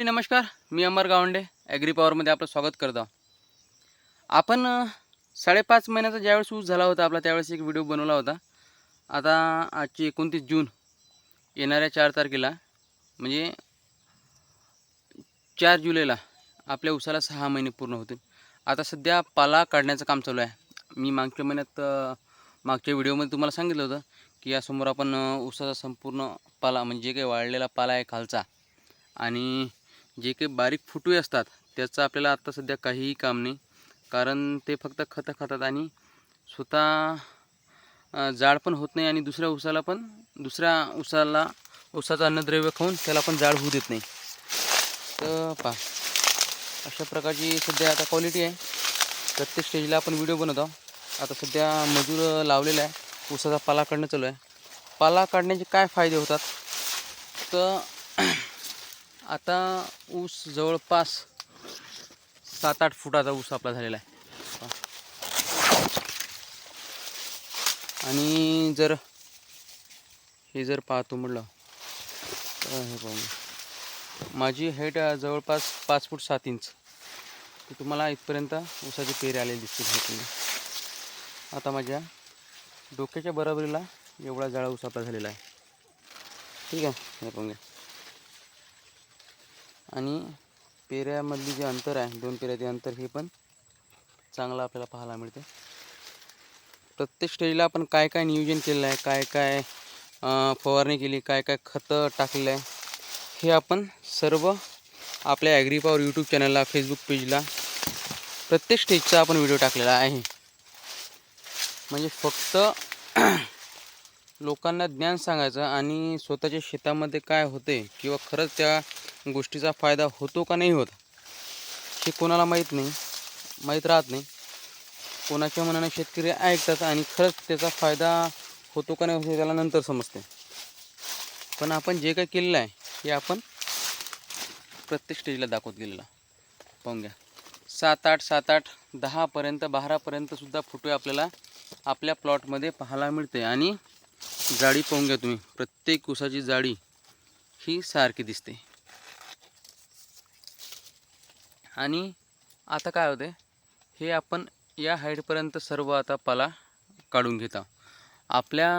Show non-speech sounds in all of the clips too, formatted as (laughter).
नमस्कार मी अमर गावंडे ॲग्री पॉवरमध्ये आपलं स्वागत करतो. आपण साडेपाच महिन्याचा ज्यावेळेस ऊस झाला होता आपला त्यावेळेस एक व्हिडिओ बनवला होता. आता आजची एकोणतीस जून येणाऱ्या चार तारखेला म्हणजे चार जुलैला आपल्या ऊसाला सहा महिने पूर्ण होतील. आता सध्या पाला काढण्याचं काम चालू आहे. मी मागच्या महिन्यात मागच्या व्हिडिओमध्ये तुम्हाला सांगितलं होतं की यासमोर आपण ऊसाचा संपूर्ण पाला म्हणजे जे काही वाळलेला पाला आहे खालचा आणि जे काही बारीक फुटवे असतात त्याचं आपल्याला आत्ता सध्या काहीही काम नाही. कारण ते फक्त खतं खातात आणि स्वतः जाड पण होत नाही आणि दुसऱ्या उसाला पण दुसऱ्या ऊसाला उसाचं अन्नद्रव्य खाऊन त्याला पण जाड होऊ देत नाही. तर पा अशा प्रकारची सध्या आता क्वालिटी आहे. प्रत्येक स्टेजला आपण व्हिडिओ बनवतो आता सध्या मजूर लावलेला आहे. ऊसाचा पाला काढणं चालू आहे. पाला काढण्याचे काय फायदे होतात? तर आता ऊस जवळपास सात आठ फुटाचा ऊस आपला झालेला आहे. आणि जर हे जर पाहतो म्हटलं तर हे पाहू माझी हाईट जवळपास पाच फूट सात इंच तुम्हाला इथपर्यंत ऊसाचे पेरे आलेले दिसतील हे तुम्ही आता माझ्या डोक्याच्या बरोबरीला एवढा जाळा ऊस आपला झालेला आहे. ठीक आहे हे पाहूया घ्या. आणि पेऱ्यामधली जे अंतर आहे दोन पेऱ्याचे अंतर हे पण चांगलं आपल्याला पाहायला मिळते. प्रत्येक स्टेजला आपण काय काय नियोजन केलेलं आहे काय काय फवारणी केली काय काय खतं टाकलेलं आहे हे आपण सर्व आपल्या ॲग्रीपावर यूट्यूब चॅनलला फेसबुक पेजला प्रत्येक स्टेजचा आपण व्हिडिओ टाकलेला आहे. म्हणजे फक्त (clears throat) लोकांना ज्ञान सांगायचं आणि स्वतःच्या शेतामध्ये काय होते किंवा खरंच त्या गोष्टीचा फायदा होतो का नाही होत हे कोणाला माहीत नाही माहीत राहत नाही. कोणाच्या मनाने शेतकरी ऐकतात आणि खरंच त्याचा फायदा होतो का नाही होतो त्याला नंतर समजते. पण आपण जे काही केलेलं आहे हे आपण प्रत्येक स्टेजला दाखवत गेलेला पाहून घ्या. सात आठ सात आठ दहापर्यंत बारापर्यंतसुद्धा फुटवे आपल्याला आपल्या प्लॉटमध्ये पाहायला मिळते आणि जाडी पाहून घ्या तुम्ही प्रत्येक उसाची जाडी ही सारखी दिसते. आणि आता काय होते हे आपण या हाईटपर्यंत सर्व आता पाला काढून घेता आपल्या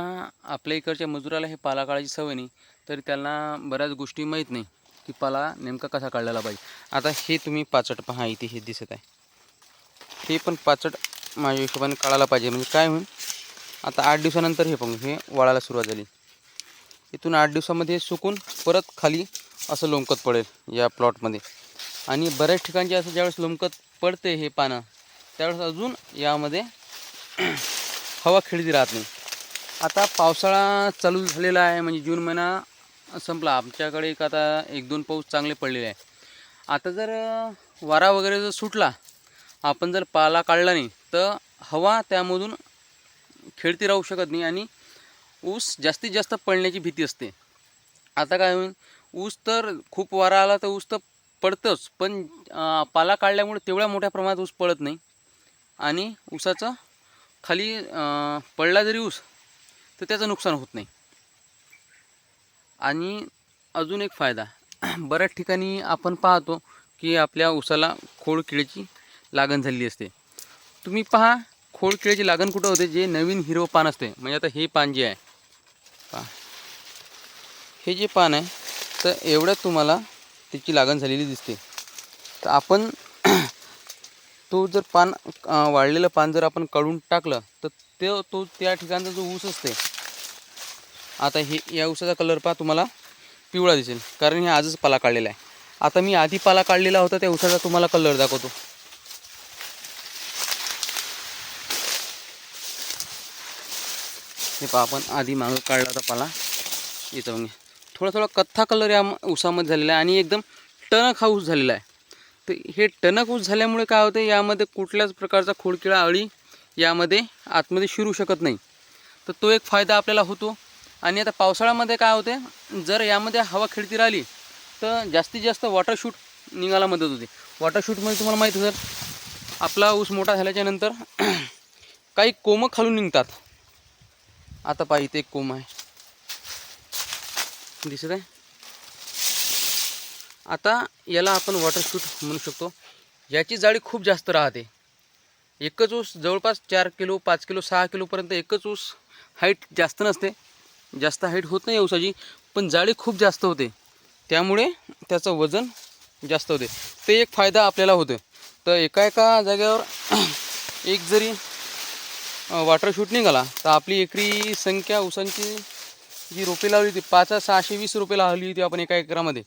आपल्या इकडच्या मजुराला हे पाला काढायची सवय नाही तर त्यांना बऱ्याच गोष्टी माहीत नाही की पाला नेमका कसा काढलेला पाहिजे. आता हे तुम्ही पाचट पहा इथे हे दिसत आहे. हे पण पाचट माझ्या हिशोबाने काढायला पाहिजे म्हणजे काय होईल? आता आठ दिवसानंतर हे पण हे वाळायला सुरुवात झाली. इथून आठ दिवसामध्ये हे सुकून परत खाली असं लोंबकत पडेल या प्लॉटमध्ये आणि बऱ्याच ठिकाणचे असं ज्यावेळेस लोंबकत पडते हे पानं त्यावेळेस अजून यामध्ये (clears throat) हवा खेळती राहत नाही. आता पावसाळा चालू झालेला आहे म्हणजे जून महिना संपला. आमच्याकडे एक आता एक दोन पाऊस चांगले पडलेले आहे. आता जर वारा वगैरे जर सुटला आपण जर पाला काढला नाही तर हवा त्यामधून खेळती राहू शकत नाही आणि ऊस जास्तीत जास्त पडण्याची भीती असते. आता काय होईल? ऊस तर खूप वारा आला तर ऊस तर पडतंच पण पाला काढल्यामुळे तेवढ्या मोठ्या प्रमाणात ऊस पडत नाही. आणि ऊसाचं खाली पडला जरी ऊस तर त्याचं नुकसान होत नाही. आणि अजून एक फायदा (clears throat) बऱ्याच ठिकाणी आपण पाहतो की आपल्या ऊसाला खोडकिडीची लागण झालेली असते. तुम्ही पहा खोडकिडीची लागण कुठं होते? जे नवीन हिरवं पान असते म्हणजे आता हे पान जे आहे पहा. हे जे पान आहे तर एवढ्यात तुम्हाला त्याची लागण झालेली दिसते. तर आपण (clears throat) तो जर पान वाळलेलं पान जर आपण काढून टाकलं तर ते तो त्या ठिकाणचा जो ऊस असते आता हे या ऊसाचा कलर पहा तुम्हाला पिवळा दिसेल. कारण हे आजच पाला काढलेला आहे. आता मी आधी पाला काढलेला होता त्या ऊसाचा तुम्हाला कलर दाखवतो. हे पहा आपण आधी मागं काढला होता पाला. येतो मग थोडा थोडा कथ्था कलर या ऊसामध्ये झालेला आहे आणि एकदम टणक हा ऊस झालेला आहे. तर हे टणक ऊस झाल्यामुळे काय होते यामध्ये कुठल्याच प्रकारचा खोडकिळा अळी यामध्ये आतमध्ये शिरू शकत नाही. तर तो एक फायदा आपल्याला होतो. आणि आता पावसाळ्यामध्ये काय होते जर यामध्ये हवा खेळती राहिली तर जास्तीत जास्त वॉटरशूट निघायला मदत होते. वॉटरशूटमध्ये तुम्हाला माहीत असेल आपला ऊस मोठा झाल्याच्यानंतर (clears throat) काही कोमं खालून निघतात. आता पाहिजे ते एक कोंब आहे. दिसत आहे. आता याला आपण वॉटर शूट म्हणू शकतो. याची जाळी खूप जास्त राहते. एकच ऊस जवळपास चार किलो पाच किलो सहा किलोपर्यंत एकच ऊस हाईट जास्त नसते. जास्त हाईट होत नाही ऊसाची पण जाळी खूप जास्त होते. त्यामुळे त्याचं वजन जास्त होते. ते एक फायदा आपल्याला होतो तर एका एका जागेवर एक जरी वॉटर शूट निघाला तर आपली एकरी संख्या ऊसांची जी रोपे लावली होती पाच सहाशे वीस रोपे लावली होती आपण एका एकरामध्ये.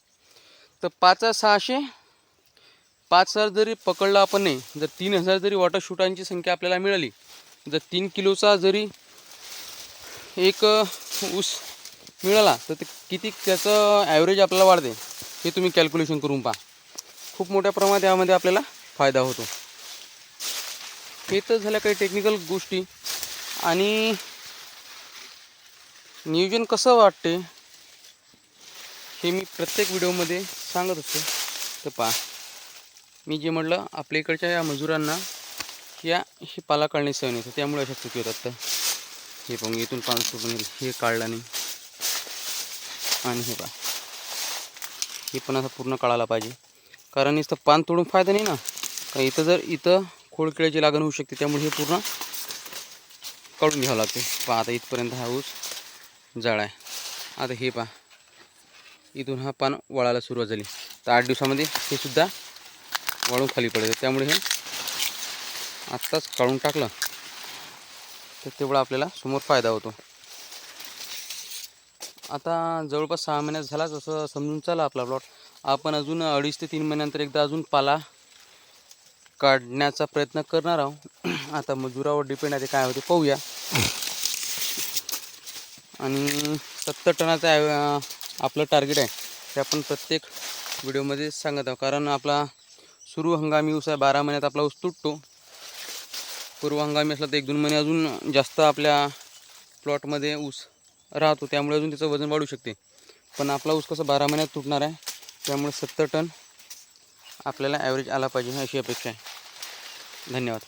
तर पाच सहाशे पाच हजार जरी पकडलं आपण नाही जर तीन हजार जरी वॉटर शूटांची संख्या आपल्याला मिळाली जर तीन किलोचा जरी एक ऊस मिळाला तर ते किती त्याचं ॲव्हरेज आपल्याला वाढते हे तुम्ही कॅल्क्युलेशन करून पहा. खूप मोठ्या प्रमाणात यामध्ये आपल्याला फायदा होतो. हे तर झाल्या काही टेक्निकल गोष्टी आणि नियोजन कसं वाटते हे मी प्रत्येक व्हिडिओमध्ये सांगत असतो तर पहा मी जे म्हटलं आपल्या इकडच्या या मजुरांना या ही पाला काढणे सहन येतं त्यामुळे अशा चुकी होतात. तर हे पण इथून पान सुटून येईल हे काढलं नाही. आणि हे पहा हे पण असं पूर्ण काढायला पाहिजे. कारण इथं पान तोडून फायदा नाही ना. का इथं जर इथं खोडकिड्याची लागण होऊ शकते त्यामुळे हे पूर्ण काढून घ्यावं लागते. पहा आता इथपर्यंत हा ऊस जाळ आहे. आता हे पहा. इथून हा पान वळायला सुरुवात झाली. तर आठ दिवसामध्ये हे सुद्धा वाळून खाली पडेल. त्यामुळे हे आत्ताच काढून टाकलं. तर तेवढा आपल्याला समोर फायदा होतो. आता जवळपास सहा महिन्यात झाला जसं समजून चला आपला प्लॉट आपण अजून अडीच ते तीन महिन्यानंतर एकदा अजून पाला काढण्याचा प्रयत्न करणार आहोत. आता मजुरावर डिपेंड आहे ते काय होते पाहूया. आणि सत्तर टनाचं आपलं टार्गेट आहे. ते आपण प्रत्येक व्हिडिओमध्ये सांगत आहोत. कारण आपला सुरू हंगामी ऊस आहे बारा महिन्यात आपला ऊस तुटतो. पूर्व हंगामी असला तर एक दोन महिने अजून जास्त आपल्या प्लॉटमध्ये ऊस राहतो. त्यामुळे अजून त्याचं वजन वाढू शकते. पण आपला ऊस कसं बारा महिन्यात तुटणार आहे त्यामुळे सत्तर टन आपल्याला ॲव्हरेज आला पाहिजे अशी अपेक्षा आहे. धन्यवाद.